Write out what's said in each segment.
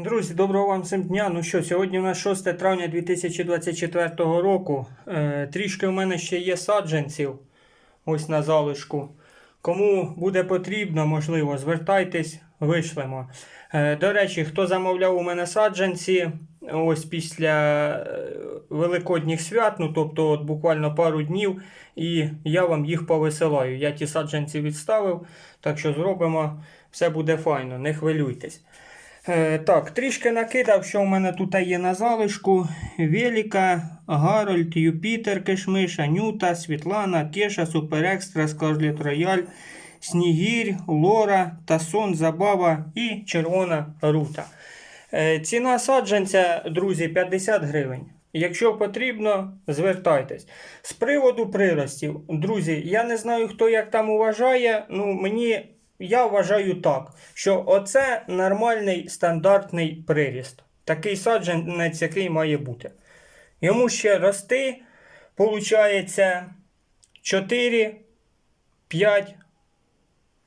Друзі, доброго вам всім дня. Ну що, сьогодні у нас 6 травня 2024 року. Е, трішки у мене ще є саджанців. Ось на залишку. Кому буде потрібно, можливо, звертайтесь, вишлемо. Е, до речі, хто замовляв у мене саджанці, ось після е, Великодніх свят, ну тобто от буквально пару днів, і я вам їх повисилаю. Я ті саджанці відставив, так що зробимо, все буде файно, не хвилюйтесь. Е, так, трішки накидав, що в мене тут є на залишку. Веліка, Гарольд, Юпітер, Кишмиша, Нюта, Світлана, Кеша, Супер Екстра, Скарлет Рояль, Снігір, Лора, Тасон, Забава і Червона Рута. Е, ціна саджанця, друзі, 50 гривень. Якщо потрібно, звертайтесь. З приводу приростів, друзі, я не знаю, хто як там вважає. Ну, мені я вважаю так, що оце нормальний стандартний приріст. Такий саджанець, який має бути. Йому ще рости, виходить, 4, 5,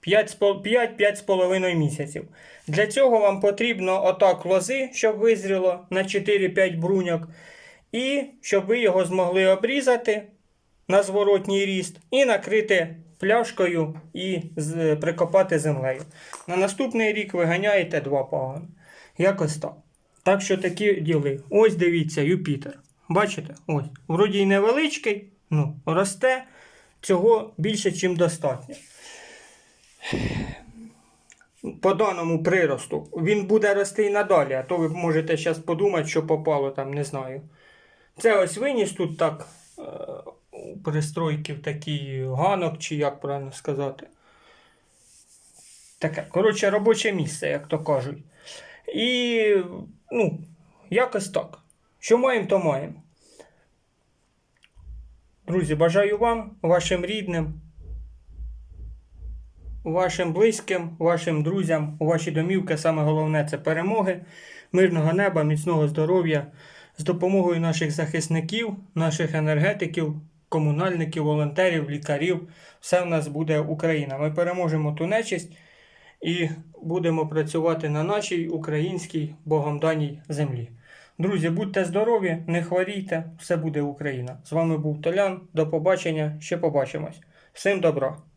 5-5,5 місяців. Для цього вам потрібно отак лози, щоб визріло на 4-5 бруньок. І щоб ви його змогли обрізати на зворотній ріст і накрити пляшкою і прикопати землею. На наступний рік виганяєте два пагони. Якось так. Так що такі діли. Ось дивіться, Юпітер. Бачите? Ось. Вроді й невеличкий, ну, росте. Цього більше, ніж достатньо. По даному приросту. Він буде рости і надалі, а то ви можете зараз подумати, що попало там, не знаю. Це ось виніс тут так у пристройків такий ганок, чи як правильно сказати. Таке, коротше, робоче місце, як то кажуть. І, ну, якось так. Що маємо, то маємо. Друзі, бажаю вам, вашим рідним, вашим близьким, вашим друзям, у ваші домівки, саме головне це перемоги, мирного неба, міцного здоров'я з допомогою наших захисників, наших енергетиків, комунальників, волонтерів, лікарів. Все в нас буде Україна. Ми переможемо ту нечисть і будемо працювати на нашій українській Богом даній землі. Друзі, будьте здорові, не хворійте, все буде Україна. З вами був Толян. До побачення, ще побачимось. Всім добра!